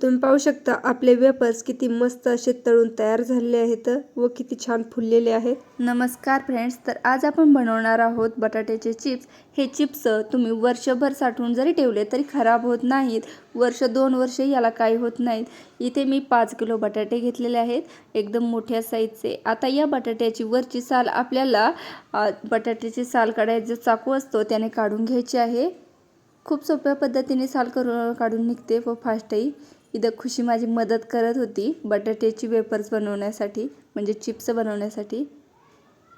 तुम्ही पाहू शकता आपले वेपर्स किती मस्त असे तळून तयार झालेले आहेत व किती छान फुललेले आहेत. नमस्कार फ्रेंड्स तर आज आपण बनवणार आहोत बटाट्याचे चिप्स हे चिप्स तुम्ही वर्षभर साठवून जरी ठेवले तरी खराब होत नाहीत. वर्ष दोन वर्ष याला काही होत नाहीत. इथे मी पाच किलो बटाटे घेतलेले आहेत एकदम मोठ्या साईजचे आता या बटाट्याची वरची साल आपल्याला बटाट्याची साल काढायचा जो चाकू असतो त्याने काढून घ्यायची आहे. खूप सोप्या पद्धतीने साल करू काढून निघते व फास्टही इथं खुशी माझी मदत करत होती बटाट्याची वेपर्स बनवण्यासाठी म्हणजे चिप्स बनवण्यासाठी.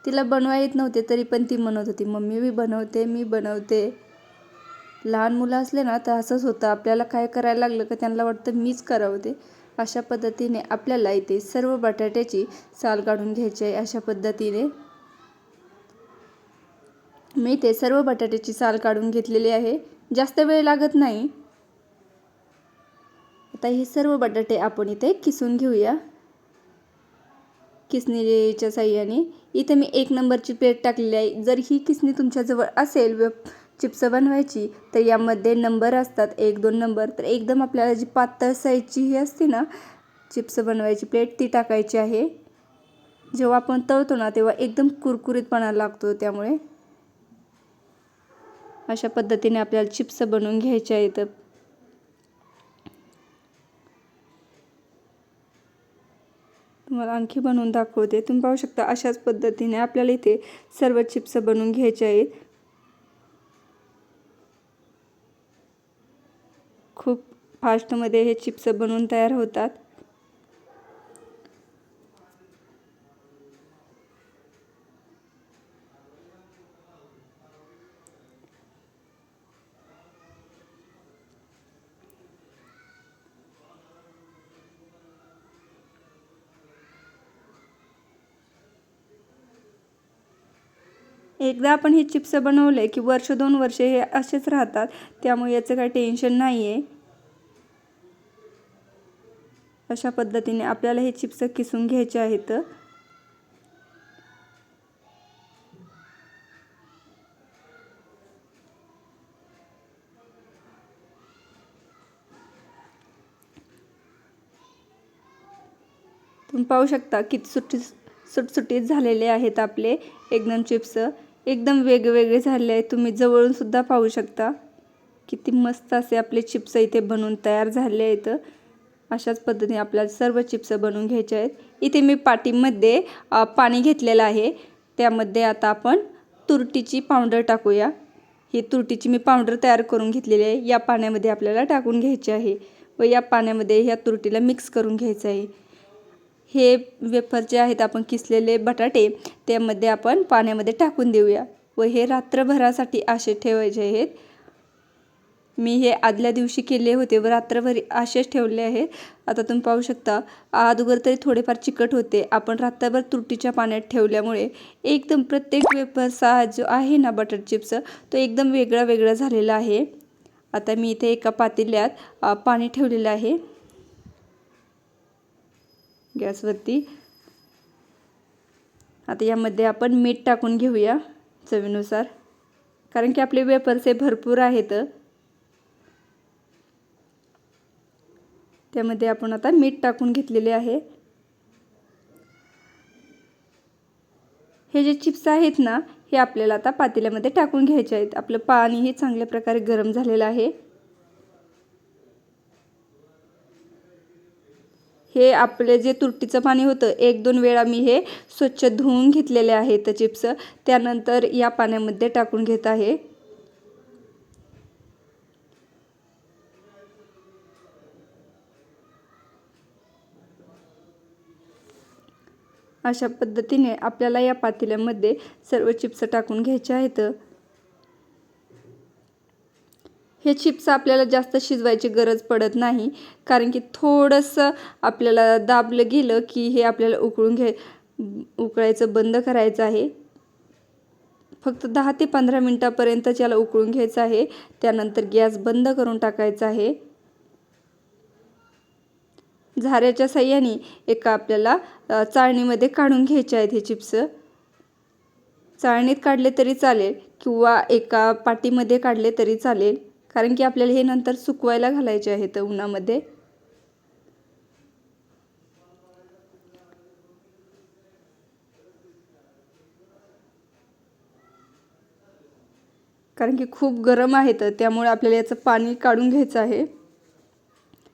तिला बनवा येत नव्हते तरी पण ती म्हणत होती मम्मी मी बनवते मी बनवते. लहान मुलं असले ना तर असंच होतं. आपल्याला काय करायला लागलं का त्यांना वाटतं मीच करावं ते अशा पद्धतीने आपल्याला इथे सर्व बटाट्याची साल काढून घ्यायची आहे अशा पद्धतीने. मी इथे सर्व बटाट्याची साल काढून घेतलेली आहे. जास्त वेळ लागत नाही. आता हे सर्व बटाटे आपण इथे किसून घेऊया. किसणीच्या साह्याने. इथे मी एक नंबरची प्लेट टाकलेली आहे. जर ही किसणी तुमच्याजवळ असेल व चिप्स बनवायची तर यामध्ये नंबर असतात. एक दोन नंबर. तर एकदम आपल्याला जी पातळ साईजची ही असते ना चिप्स बनवायची प्लेट ती टाकायची आहे. जेव्हा आपण तळतो ना तेव्हा एकदम कुरकुरीतपणा लागतो त्यामुळे. अशा पद्धतीने आपल्याला चिप्स बनवून घ्यायचे आहेत. तुम्हाला आणखी बनवून दाखवते. तुम्ही पाहू शकता अशाच पद्धतीने आपल्याला इथे सर्व चिप्स बनवून घ्यायचे आहेत. खूप फास्टमध्ये हे चिप्स बनवून तयार होतात. एकदा आपण हे चिप्स बनवले की वर्ष दोन वर्ष हे असेच राहतात त्यामुळे याचं काही टेन्शन नाही आहे अशा पद्धतीने आपल्याला हे चिप्स किसून घ्यायचे आहेत. तुम्ही पाहू शकता किती सुटी सुटसुटीत झालेले आहेत आपले एकदम चिप्स. एकदम वेगवेगळे झाले आहेत. तुम्ही जवळून सुद्धा पाहू शकता. किती मस्त असे आपले चिप्स इथे बनवून तयार झाले आहेत. अशाच पद्धतीने आपल्याला सर्व चिप्स बनवून घ्यायचे आहेत. इथे मी पाटीमध्ये पाणी घेतलेलं आहे. त्यामध्ये आता आपण तुरटीची पावडर टाकूया. ही तुरटीची मी पावडर तयार करून घेतलेली आहे. या पाण्यामध्ये आपल्याला टाकून घ्यायची आहे व या पाण्यामध्ये ह्या तुरटीला मिक्स करून घ्यायचं आहे. हे वेफर जे आहेत आपण किसलेले बटाटे त्यामध्ये आपण पाण्यामध्ये टाकून देऊया. व हे रात्रभरासाठी असे ठेवायचे आहेत. मी हे आदल्या दिवशी केले होते व रात्रभर असेच ठेवले आहेत. आता तुम्ही पाहू शकता अगोदर तरी थोडेफार चिकट होते. आपण रात्रभर तुरटीच्या पाण्यात ठेवल्यामुळे एकदम प्रत्येक वेफरचा जो आहे ना बटर चिप्स तो एकदम वेगळा वेगळा झालेला आहे. आता मी इथे एका पातेल्यात पाणी ठेवलेलं आहे. गॅसवरती आता यामध्ये आपण मीठ टाकून घेऊया चवीनुसार. कारण की आपले वेपर्स हे भरपूर आहेत. त्यामध्ये आपण आता मीठ टाकून घेतलेले आहे. हे जे चिप्स आहेत ना हे आपल्याला आता पातेल्यामध्ये टाकून घ्यायचे आहेत. आपलं पाणीही चांगल्या प्रकारे गरम झालेलं आहे. हे आपले जे तुरटीचं पाणी होतं एक दोन वेळा मी हे स्वच्छ धुवून घेतलेले आहेत चिप्स. त्यानंतर या पाण्यामध्ये टाकून घेत आहे. अशा पद्धतीने आपल्याला या पातेल्यामध्ये सर्व चिप्स टाकून घ्यायचे आहेत. हे चिप्स आपल्याला जास्त शिजवायची गरज पडत नाही कारण की थोडंसं आपल्याला दाबलं गेलं की हे आपल्याला उकळून घ्याय उकळायचं बंद करायचं आहे. फक्त दहा ते पंधरा मिनटापर्यंतच याला उकळून घ्यायचं आहे. त्यानंतर गॅस बंद करून टाकायचा आहे. झाऱ्याच्या साह्याने एका आपल्याला चाळणीमध्ये काढून घ्यायचे आहेत हे चिप्स. चाळणीत काढले तरी चालेल किंवा एका पाटीमध्ये काढले तरी चालेल. कारण की आपल्याला हे नंतर सुकवायला घालायचे आहेत उन्हामध्ये. कारण की खूप गरम आहे तर त्यामुळे आपल्याला याचं पाणी काढून घ्यायचं आहे.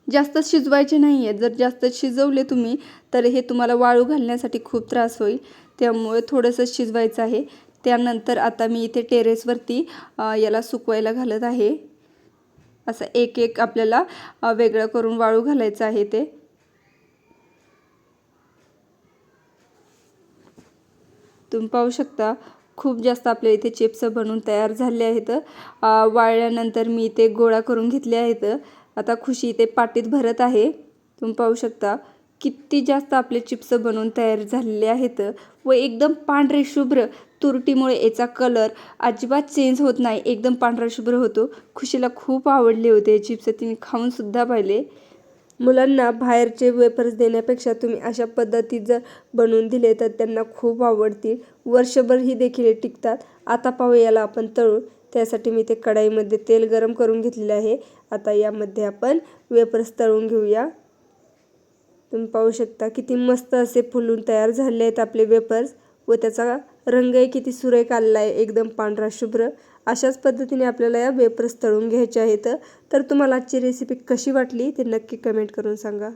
जास्त शिजवायचे नाही आहेत जर जास्त शिजवले तुम्ही तर हे तुम्हाला वाळू घालण्यासाठी खूप त्रास होईल. त्यामुळे थोडंसं शिजवायचं आहे. त्यानंतर आता मी इथे टेरेसवरती याला सुकवायला घालत आहे. असं एक एक आपल्याला वेगळं करून वाळू घालायचं आहे ते. तुम्ही पाहू शकता खूप जास्त आपल्या इथे चिप्स बनवून तयार झाले आहेत. वाळल्यानंतर मी ते गोळा करून घेतले आहेत. आता खुशी ते पाटीत भरत आहे. तुम्ही पाहू शकता किती जास्त आपले चिप्स बनवून तयार झालेले आहेत व एकदम पांढरे शुभ्र तुरटीमुळे याचा कलर अजिबात चेंज होत नाही. एकदम पांढरा शुभ्र होतो. खुशीला खूप आवडले होते हे चिप्स तिने खाऊनसुद्धा पाहिले. मुलांना बाहेरचे वेपर्स देण्यापेक्षा तुम्ही अशा पद्धतीत जर बनवून दिले तर त्यांना खूप आवडतील. वर्षभर ही देखील टिकतात. आता पाहू याला आपण तळून. त्यासाठी मी ते कढाईमध्ये तेल गरम करून घेतलेले आहे. आता यामध्ये आपण वेपर्स तळून घेऊया. तुम्ही पाहू शकता किती मस्त असे फुलून तयार झाले आहेत आपले वेपर्स व त्याचा रंगही किती सुरेख आलेला आहे एकदम पांढरा शुभ्र. अशाच पद्धतीने आपल्याला या वेपर्स तळून घ्यायचे आहेत. तर तुम्हाला आजची रेसिपी कशी वाटली ते नक्की कमेंट करून सांगा.